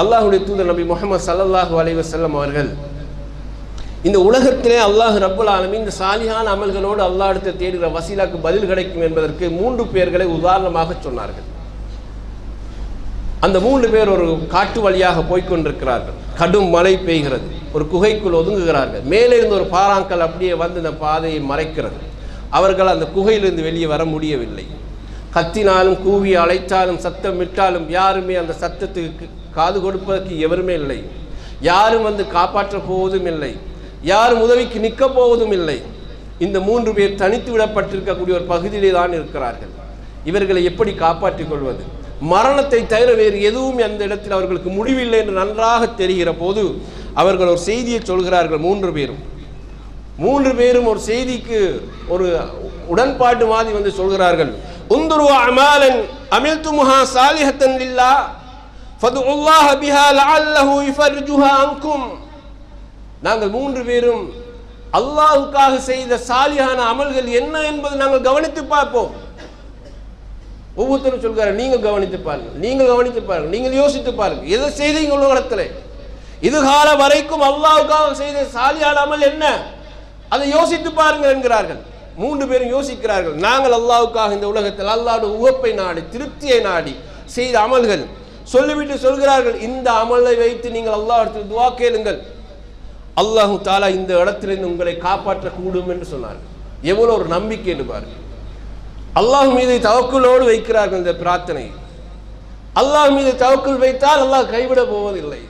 அல்லாஹுடைய தூதர் நபி முகமது சல்லல்லாஹு அலைவசல்லம் அவர்கள் இந்த உலகத்திலே அல்லாஹ் ரப்புல் ஆலமி இந்த சாலியான அமல்களோடு அல்லாஹ் அடுத்த தேடுகிற வசீலாக்கு பதில் கிடைக்கும் என்பதற்கு மூன்று பேர்களை உதாரணமாக சொன்னார்கள். அந்த மூன்று பேர் ஒரு காட்டு வழியாக போய்கொண்டிருக்கிறார்கள் கடும் மழை பெய்கிறது. ஒரு குகைக்குள் ஒதுங்குகிறார்கள். மேலே இருந்து ஒரு பாறாங்கல் அப்படியே வந்து இந்த பாதையை மறைக்கிறது. அவர்கள் அந்த குகையிலிருந்து வெளியே வர முடியவில்லை. கத்தினாலும் கூவி அழைத்தாலும் சத்தம் விட்டாலும் யாருமே அந்த சத்தத்துக்கு காது கொடுப்பதற்கு எவருமே இல்லை. யாரும் வந்து காப்பாற்றப் போவதும் இல்லை. யாரும் உதவிக்கு நிற்கப் போவதும் இல்லை. இந்த மூன்று பேர் தனித்து விடப்பட்டிருக்கக்கூடிய ஒரு பகுதியிலே தான் இருக்கிறார்கள். இவர்களை எப்படி காப்பாற்றிக் கொள்வது? மரணத்தை தவிர வேறு எதுவும் அந்த இடத்தில் அவர்களுக்கு முடிவில்லை என்று நன்றாக தெரிகிற போது அவர்கள் ஒரு செய்தியை சொல்கிறார்கள் மூன்று பேரும். மூன்று பேரும் ஒரு செய்திக்கு ஒரு உடன்பாட்டு மாதிரி வந்து சொல்கிறார்கள். உந்துருவா அமாலன் அமில்துமுஹா சாலிஹத்தன் ஃபது ஃபதுல்லாஹ பிஹா லஅல்லஹு யுஃபர்ஜுஹா அன்கும். நாங்கள் மூன்று பேரும் அல்லாஹுக்காக செய்த சாலியான அமல்கள் என்ன என்பதை நாங்கள் கவனித்து பார்ப்போம். ஒவ்வொருத்தரும் சொல்கிறார் நீங்கள் கவனித்து பாருங்க நீங்கள் கவனித்து பாருங்க நீங்கள் யோசித்து பாருங்க எதை செய்தீங்க உலகத்தில் இதுகால வரைக்கும் அல்லாவுக்காக செய்த சாலியான அமல் என்ன? அதை யோசித்து பாருங்கள் என்கிறார்கள். மூன்று பேரும் யோசிக்கிறார்கள். நாங்கள் அல்லாவுக்காக இந்த உலகத்தில் அல்லாவுடைய உகப்பை நாடி திருப்தியை நாடி செய்த அமல்கள் சொல்லிவிட்டு சொல்கிறார்கள் இந்த அமலை வைத்து நீங்கள் அல்லாஹ் துவா கேளுங்கள். அல்லாஹு தாலா இந்த இடத்திலிருந்து உங்களை காப்பாற்றக்கூடும் என்று சொன்னார்கள் எவ்வளோ ஒரு நம்பிக்கை என்று பாருங்கள். அல்லாஹ் மீது தவக்குலோடு வைக்கிறார்கள் இந்த பிரார்த்தனை. அல்லாஹ் மீது தவக்குள் வைத்தால் அல்லாஹ் கைவிட போவதில்லை.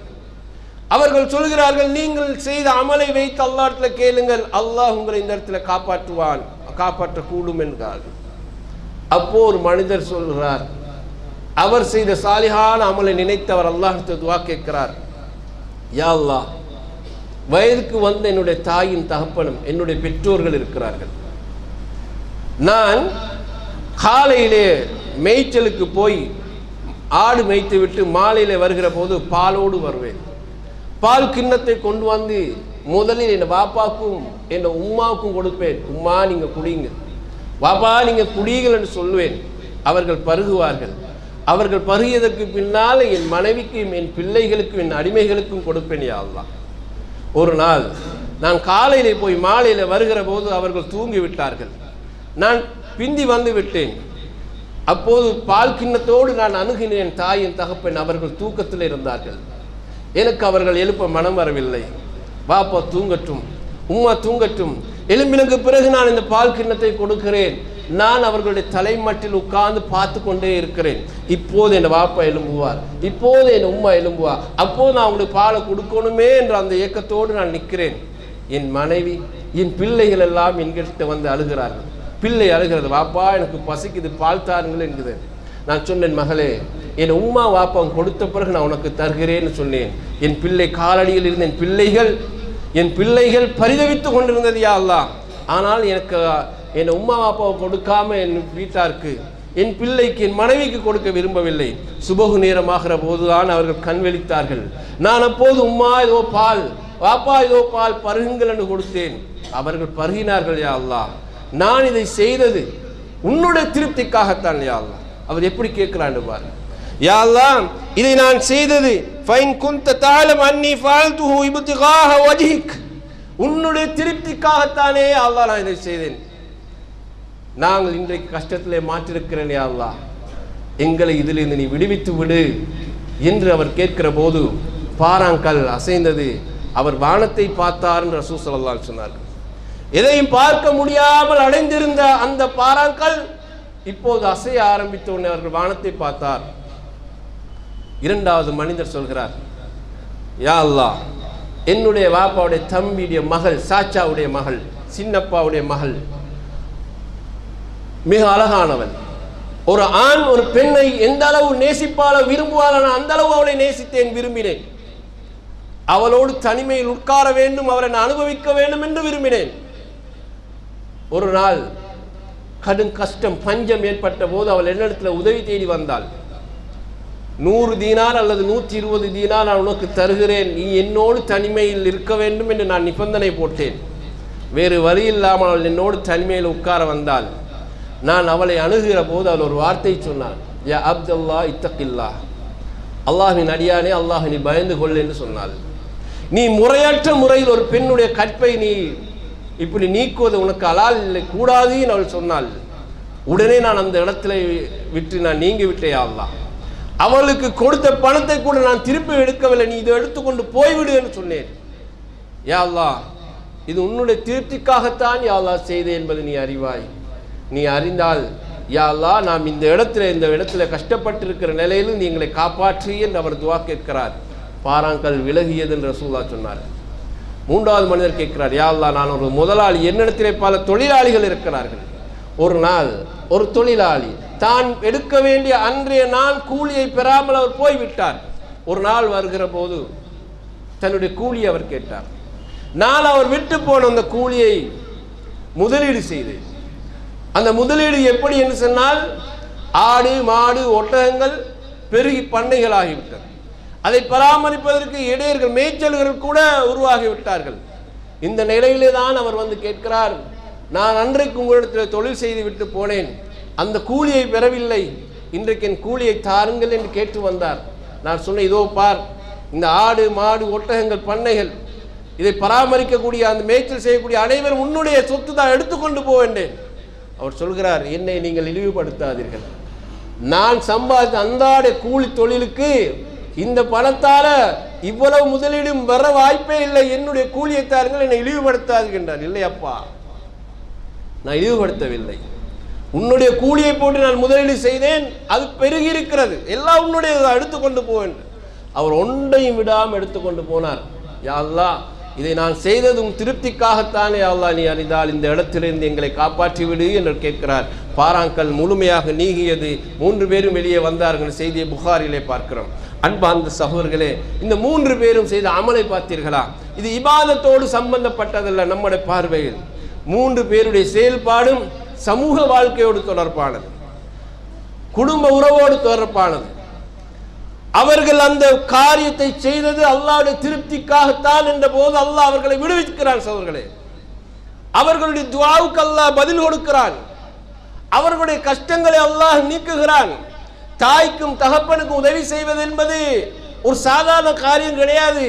அவர்கள் சொல்கிறார்கள் நீங்கள் செய்த அமலை வைத்து அல்லாஹ்ல கேளுங்கள் அல்லாஹ் உங்களை இந்த இடத்துல காப்பாற்றுவான் காப்பாற்றக்கூடும் என்கிறார்கள் அப்போ ஒரு மனிதர் சொல்கிறார் அவர் செய்த சாலிகான அமலை நினைத்தவர் அல்லாஹ் துவா கேட்கிறார். யா அல்லாஹ் வயதுக்கு வந்த என்னுடைய தாயின் தகப்பனும் என்னுடைய பெற்றோர்கள் இருக்கிறார்கள். நான் காலையிலே மேய்ச்சலுக்கு போய் ஆடு மேய்த்து விட்டு மாலையில் வருகிற போது பாலோடு வருவேன். பால் கிண்ணத்தை கொண்டு வந்து முதலில் என் பாப்பாக்கும் என் உம்மாவுக்கும் கொடுப்பேன். உம்மா நீங்கள் குடிங்க. பாப்பா நீங்கள் குடிங்கள் என்று சொல்லுவேன் அவர்கள் பருகுவார்கள். அவர்கள் பருகியதற்கு பின்னால் என் மனைவிக்கும் என் பிள்ளைகளுக்கும் என் அடிமைகளுக்கும் கொடுப்பேன் யாழ்லாம் ஒரு நாள் நான் காலையிலே போய் மாலையில் வருகிற போது அவர்கள் தூங்கி விட்டார்கள். நான் பிந்தி வந்து விட்டேன். அப்போது பால் கிண்ணத்தோடு நான் அணுகினேன். தாயின் தகப்பன் அவர்கள் தூக்கத்தில் இருந்தார்கள். எனக்கு அவர்கள் எழுப்ப மனம் வரவில்லை. வாப்பா தூங்கட்டும் உம்மா தூங்கட்டும். எலும்பினுக்கு பிறகு நான் இந்த பால் கிண்ணத்தை கொடுக்கிறேன். நான் அவர்களுடைய தலைமட்டில் உட்கார்ந்து பார்த்து கொண்டே இருக்கிறேன். இப்போது என் வாப்பா எழும்புவார். இப்போது என் உம்மா எழும்புவார். அப்போது நான் அவங்களுக்கு பாலை கொடுக்கணுமே என்ற அந்த இயக்கத்தோடு நான் நிற்கிறேன். என் மனைவி என் பிள்ளைகள் எல்லாம் என்கிட்ட வந்து அழுகிறார்கள். பிள்ளை அழுகிறது. வாப்பா எனக்கு பசிக்குது. பால் தாருங்கள் என்குது நான் சொன்னேன் மகளே என் உம்மா வாப்பம் கொடுத்த பிறகு நான் உனக்கு தருகிறேன்னு சொன்னேன். என் பிள்ளை காலடியில் இருந்த என் பிள்ளைகள் என் பிள்ளைகள் பரிதவித்து கொண்டிருந்தது யா ஆனால் எனக்கு என் உம்மா அப்பாவை கொடுக்காம என் வீட்டாருக்கு என் பிள்ளைக்கு என் மனைவிக்கு கொடுக்க விரும்பவில்லை. சுபகு நேரமாகிற போதுதான் அவர்கள் கண்வெளித்தார்கள் நான் அப்போது உம்மா இதோ பால் வாப்பா இதோ பால் பருகுங்கள் என்று கொடுத்தேன். அவர்கள் பருகினார்கள் யா அல்லா நான் இதை செய்தது உன்னுடைய திருப்திக்காகத்தான் யா அவர் எப்படி கேட்கிறான்னு பாரு யா அல்லா இதை நான் செய்தது ஃபைன் குந்த தாலம் அன்னி ஃபால்துஹு இப்திகாஹ வஜ்ஹிக். உன்னுடைய திருப்திக்காகத்தானே யா நான் இதை செய்தேன். நாங்கள் இன்றைக்கு கஷ்டத்திலே மாற்றிருக்கிறேன் யா எங்களை இதிலிருந்து நீ விடுவித்து விடு என்று அவர் கேட்கிற போது பாறாங்கல் அசைந்தது. அவர் வானத்தை பார்த்தார் என்று ரசூ சொல்லலாம் சொன்னார்கள். எதையும் பார்க்க முடியாமல் அடைந்திருந்த அந்த பாறாங்கல் இப்போது அசைய ஆரம்பித்த உடனே அவர்கள் வானத்தை பார்த்தார். இரண்டாவது மனிதர் சொல்கிறார் யா அல்லா என்னுடைய வாப்பாவுடைய தம்பியுடைய மகள் சாச்சாவுடைய மகள் சின்னப்பாவுடைய மகள் மிக அழகானவன். ஒரு ஆண் ஒரு பெண்ணை எந்த அளவு நேசிப்பாளோ விரும்புவாளோ நான் அந்த அளவு அவளை நேசித்தேன் விரும்பினேன். அவளோடு தனிமையில் உட்கார வேண்டும் அவரை நான் அனுபவிக்க வேண்டும் என்று விரும்பினேன். ஒரு நாள் கடும் கஷ்டம் பஞ்சம் ஏற்பட்ட போது அவள் என்னிடத்துல உதவி தேடி வந்தாள். நூறு தீனார் அல்லது நூற்றி இருபது தீனார் நான் உனக்கு தருகிறேன். நீ என்னோடு தனிமையில் இருக்க வேண்டும் என்று நான் நிபந்தனை போட்டேன். வேறு வழி இல்லாமல் அவள் என்னோடு தனிமையில் உட்கார வந்தாள். நான் அவளை அணுகிற போது அவள் ஒரு வார்த்தை சொன்னாள். யா அப்துல்லா இத்தக்கில்லா அல்லாஹின் அடியானே அல்லாஹ் நீ பயந்து கொள் என்று சொன்னாள். நீ முறையற்ற முறையில் ஒரு பெண்ணுடைய கற்பை நீ இப்படி நீக்குவது உனக்கு அலால் இல்லை கூடாதுன்னு அவள் சொன்னாள். உடனே நான் அந்த இடத்துல விட்டு நான் நீங்கி விட்டேன் அல்லாஹ். அவளுக்கு கொடுத்த பணத்தை கூட நான் திருப்பி எடுக்கவில்லை நீ இதை எடுத்துக்கொண்டு போய்விடு என்று சொன்னேன். யா அல்லா இது உன்னுடைய திருப்திக்காகத்தான் யா செய்தேன் என்பது நீ அறிவாய். நீ அறிந்தால் யாழ்லா நாம் இந்த இடத்துல இந்த இடத்துல கஷ்டப்பட்டிருக்கிற நிலையிலும் நீ எங்களை காப்பாற்றி என்று அவர் துவா கேட்கிறார். பாறாங்கல் விலகியது என்று ரசூல்லா சொன்னார். மூன்றாவது மனிதர் கேட்கிறார் யாழ்லா நான் ஒரு முதலாளி என்னிடத்திலே பல தொழிலாளிகள் இருக்கிறார்கள். ஒரு நாள் ஒரு தொழிலாளி தான் எடுக்க வேண்டிய அன்றைய நாள் கூலியை பெறாமல் அவர் போய்விட்டார். ஒரு நாள் வருகிற போது தன்னுடைய கூலியை அவர் கேட்டார். நான் அவர் விட்டு போன அந்த கூலியை முதலீடு செய்தேன். அந்த முதலீடு எப்படி என்று சொன்னால் ஆடு மாடு ஒட்டகங்கள் பெருகி பண்ணைகள் ஆகிவிட்டது அதை பராமரிப்பதற்கு இடையர்கள் மேய்ச்சல்கள் கூட உருவாகிவிட்டார்கள். இந்த நிலையிலே தான் அவர் வந்து கேட்கிறார் நான் அன்றைக்கு உங்களிடத்தில் தொழில் செய்து விட்டு போனேன். அந்த கூலியை பெறவில்லை. இன்றைக்கு என் கூலியை தாருங்கள் என்று கேட்டு வந்தார். நான் சொன்னேன் இதோ பார் இந்த ஆடு மாடு ஒட்டகங்கள் பண்ணைகள் இதை பராமரிக்கக்கூடிய அந்த மேய்ச்சல் செய்யக்கூடிய அனைவரும் உன்னுடைய சொத்து தான் எடுத்துக்கொண்டு போவேண்டேன் அவர் சொல்கிறார் என்னை நீங்கள் இழிவுபடுத்தாதீர்கள். நான் சம்பாதித்த அன்றாட கூலி தொழிலுக்கு இந்த பணத்தால இவ்வளவு முதலீடும் வர வாய்ப்பே இல்லை. என்னுடைய கூலியை தாருங்கள் என்னை இழிவுபடுத்தாதுகின்றார் இல்லை அப்பா நான் இழிவுபடுத்தவில்லை. உன்னுடைய கூலியை போட்டு நான் முதலீடு செய்தேன். அது பெருகி இருக்கிறது. எல்லாம் உன்னுடைய எடுத்துக்கொண்டு போவேன் அவர் ஒன்றையும் விடாமல் எடுத்துக்கொண்டு போனார். யாரெல்லாம் இதை நான் செய்ததும் திருப்திக்காகத்தானே அல்லா நீ அறிந்தால் இந்த இடத்திலிருந்து எங்களை காப்பாற்றி விடு என்று கேட்கிறார். பாறாங்கல் முழுமையாக நீங்கியது. மூன்று பேரும் வெளியே வந்தார்கள். செய்தியை புகாரிலே பார்க்கிறோம். அன்பார்ந்த சகோதரர்களே இந்த மூன்று பேரும் செய்த அமலை பார்த்தீர்களா? இது இபாதத்தோடு சம்பந்தப்பட்டதல்ல நம்முடைய பார்வையில். மூன்று பேருடைய செயல்பாடும் சமூக வாழ்க்கையோடு தொடர்பானது. குடும்ப உறவோடு தொடர்பானது. அவர்கள் அந்த காரியத்தை செய்தது அல்லாவுடைய திருப்திக்காகத்தான் என்ற போது அல்லாஹ் அவர்களை விடுவிக்கிறான் சோதர்களே அவர்களுடைய துவாவுக்கு அல்லாஹ் பதில் கொடுக்கிறான். அவர்களுடைய கஷ்டங்களை அல்லாஹ் நீக்குகிறான். தாய்க்கும் தகப்பனுக்கும் உதவி செய்வது என்பது ஒரு சாதாரண காரியம் கிடையாது.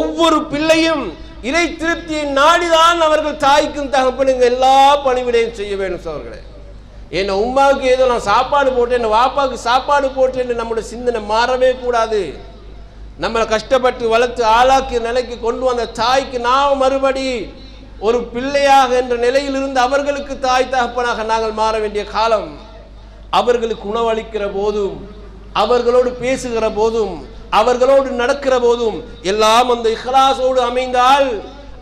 ஒவ்வொரு பிள்ளையும் இறை திருப்தியை நாடிதான் அவர்கள் தாய்க்கும் தகப்பனுக்கும் எல்லா பணிவிடையும் செய்ய வேண்டும் சோர்களே என்னை உமாவுக்கு ஏதோ நான் சாப்பாடு போட்டேன் என் வாப்பாவுக்கு சாப்பாடு போட்டேன்னு நம்மளோட சிந்தனை மாறவே கூடாது. நம்மளை கஷ்டப்பட்டு வளர்த்து ஆளாக்கிய நிலைக்கு கொண்டு வந்த தாய்க்கு நாம் மறுபடி ஒரு பிள்ளையாக என்ற நிலையில் இருந்து அவர்களுக்கு தாய் தகப்பனாக நாங்கள் மாற வேண்டிய காலம். அவர்களுக்கு உணவளிக்கிற போதும் அவர்களோடு பேசுகிற போதும் அவர்களோடு நடக்கிற போதும் எல்லாம் அந்த இஹ்லாசோடு அமைந்தால்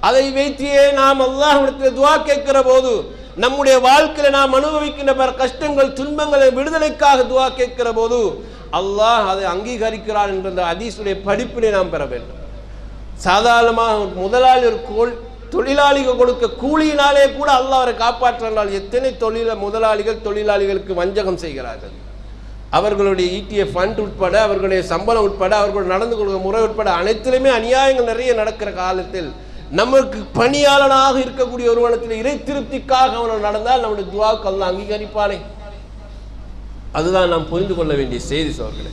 அதை வைத்தியே நாம் அல்லாஹ் துவா கேட்கிற போது நம்முடைய வாழ்க்கையில நாம் அனுபவிக்கின்ற கஷ்டங்கள் துன்பங்களை விடுதலைக்காக துவா கேட்கிற போது அல்லாஹ் அதை அங்கீகரிக்கிறான் என்ற அதீசுடைய படிப்பினை நாம் பெற வேண்டும். சாதாரணமாக முதலாளி ஒரு கோல் தொழிலாளிகள் கொடுக்க கூலியினாலே கூட அல்லாஹ் அவரை காப்பாற்றினால் எத்தனை தொழில முதலாளிகள் தொழிலாளிகளுக்கு வஞ்சகம் செய்கிறார்கள். அவர்களுடைய ஈட்டிய ஃபண்ட் உட்பட அவர்களுடைய சம்பளம் உட்பட அவர்கள் நடந்து கொள்கிற முறை உட்பட அனைத்திலுமே அநியாயங்கள் நிறைய நடக்கிற காலத்தில் நமக்கு பணியாளனாக இருக்கக்கூடிய ஒருவனத்தில் இறை திருப்திக்காக அவன் நடந்தால் நம்முடைய துவாவுக்கு அல்லாஹ் அங்கீகரிப்பானே. அதுதான் நாம் புரிந்து கொள்ள வேண்டிய செய்தி சோர்களே.